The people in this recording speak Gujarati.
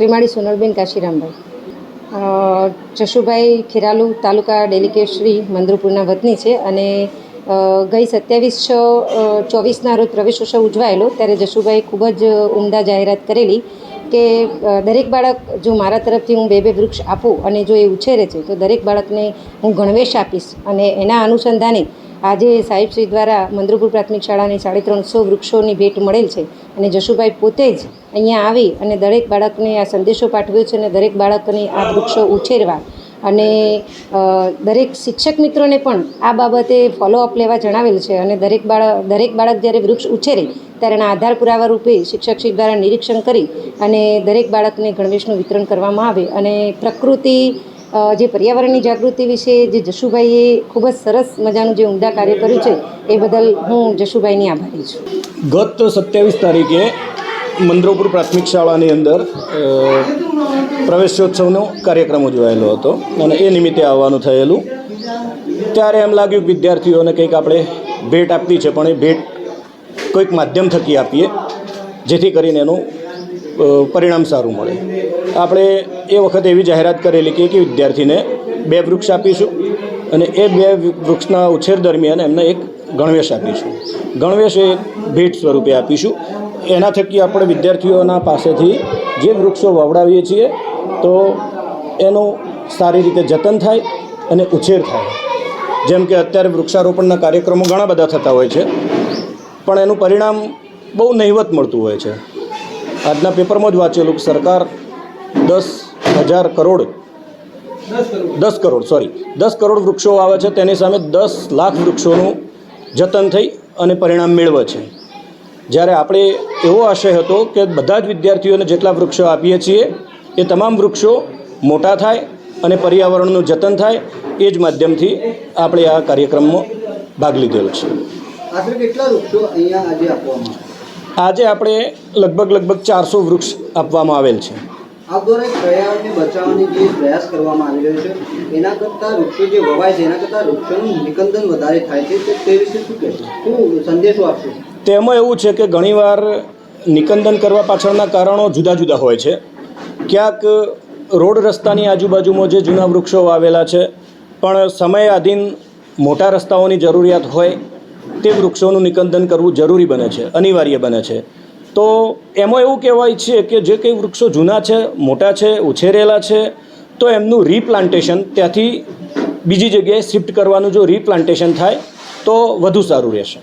શ્રીમાળી સોનલબેન કાશીરામભાઈ. જશુભાઈ ખીરાલુ તાલુકા ડેલિકેટ શ્રી મંદ્રુપુરના વતની છે અને ગઈ સત્યાવીસ છ ચોવીસના રોજ પ્રવેશોત્સવ ઉજવાયેલો ત્યારે જશુભાઈ ખૂબ જ ઉમદા જાહેરાત કરેલી કે દરેક બાળક જો મારા તરફથી હું બે બે વૃક્ષ આપું અને જો એ ઉછેરે છે તો દરેક બાળકને હું ગણવેશ આપીશ અને એના અનુસંધાને આજે સાહેબશ્રી દ્વારા મંદ્રપુર પ્રાથમિક શાળાની સાડી ત્રણસો વૃક્ષોની ભેટ મળેલ છે અને જશુભાઈ પોતે જ અહીંયા આવી અને દરેક બાળકને આ સંદેશો પાઠવ્યો છે અને દરેક બાળકને આ વૃક્ષો ઉછેરવા અને દરેક શિક્ષક મિત્રોને પણ આ બાબતે ફોલોઅપ લેવા જણાવેલ છે અને દરેક બાળક દરેક બાળક જ્યારે વૃક્ષ ઉછેરે ત્યારે એના આધાર પુરાવા રૂપે શિક્ષકશ્રી દ્વારા નિરીક્ષણ કરી અને દરેક બાળકને ગણવેશનું વિતરણ કરવામાં આવે અને પ્રકૃતિ જે પર્યાવરણની જાગૃતિ વિશે જે જશુભાઈએ ખૂબ જ સરસ મજાનું જે ઉમદા કાર્ય કર્યું છે, એ બદલ હું જશુભાઈની આભારી છું. ગત સત્યાવીસ તારીખે મંદ્રોપુર પ્રાથમિક શાળાની અંદર પ્રવેશોત્સવનો કાર્યક્રમ ઉજવાયેલો હતો અને એ નિમિત્તે આવવાનું થયેલું. ત્યારે એમ લાગ્યું વિદ્યાર્થીઓને કંઈક આપણે ભેટ આપવી છે, પણ એ ભેટ કોઈક માધ્યમ થકી આપીએ, જેથી કરીને એનું પરિણામ સારું મળે. આપણે એ વખતે એવી જાહેરાત કરેલી કે એક વિદ્યાર્થીને બે વૃક્ષ આપીશું અને એ બે વૃક્ષના ઉછેર દરમિયાન એમને એક ગણવેશ આપીશું. ગણવેશ એ ભેટ સ્વરૂપે આપીશું. એના થકી આપણે વિદ્યાર્થીઓના પાસેથી જે વૃક્ષો વવડાવીએ છીએ, તો એનું સારી રીતે જતન થાય અને ઉછેર થાય. જેમ કે અત્યારે વૃક્ષારોપણના કાર્યક્રમો ઘણા બધા થતા હોય છે, પણ એનું પરિણામ બહુ નહિવત મળતું હોય છે. આજના પેપરમાં જ વાંચેલું કે સરકાર દસ હજાર કરોડ દસ કરોડ સોરી દસ કરોડ વૃક્ષો આવે છે, તેની સામે દસ લાખ વૃક્ષોનું જતન થઈ અને પરિણામ મેળવે છે. જ્યારે આપણે એવો આશય હતો કે બધા જ વિદ્યાર્થીઓને જેટલા વૃક્ષો આપીએ છીએ, એ તમામ વૃક્ષો મોટા થાય અને પર્યાવરણનું જતન થાય, એ જ માધ્યમથી આપણે આ કાર્યક્રમમાં ભાગ લીધેલો છે. કેટલા વૃક્ષો અહીંયા આજે આપવામાં આજે આપણે લગભગ લગભગ ચારસો વૃક્ષ આપવામાં આવેલ છે. બચાવવાની જે પ્રયાસ કરવામાં આવી રહ્યો છે એના કરતાં વૃક્ષો જે વવાય છે એના કરતાં વૃક્ષોનું નિકંદન વધારે થાય છે તો તે વિશે શું કહેશો? શું સંદેશો આપશો? તેમાં એવું છે કે ઘણીવાર નિકંદન કરવા પાછળના કારણો જુદા જુદા હોય છે. ક્યાંક રોડ રસ્તાની આજુબાજુમાં જે જૂના વૃક્ષો વાવેલા છે પણ સમય આધીન મોટા રસ્તાઓની જરૂરિયાત હોય તે વૃક્ષોનું નિકંદન કરવું જરૂરી બને છે, અનિવાર્ય બને છે. તો એમાં એવું કહેવાય છે કે જે કંઈ વૃક્ષો જૂના છે, મોટા છે, ઉછેરેલા છે, તો એમનું રીપ્લાન્ટેશન ત્યાંથી બીજી જગ્યાએ શિફ્ટ કરવાનું જો રીપ્લાન્ટેશન થાય, તો વધુ સારું રહેશે.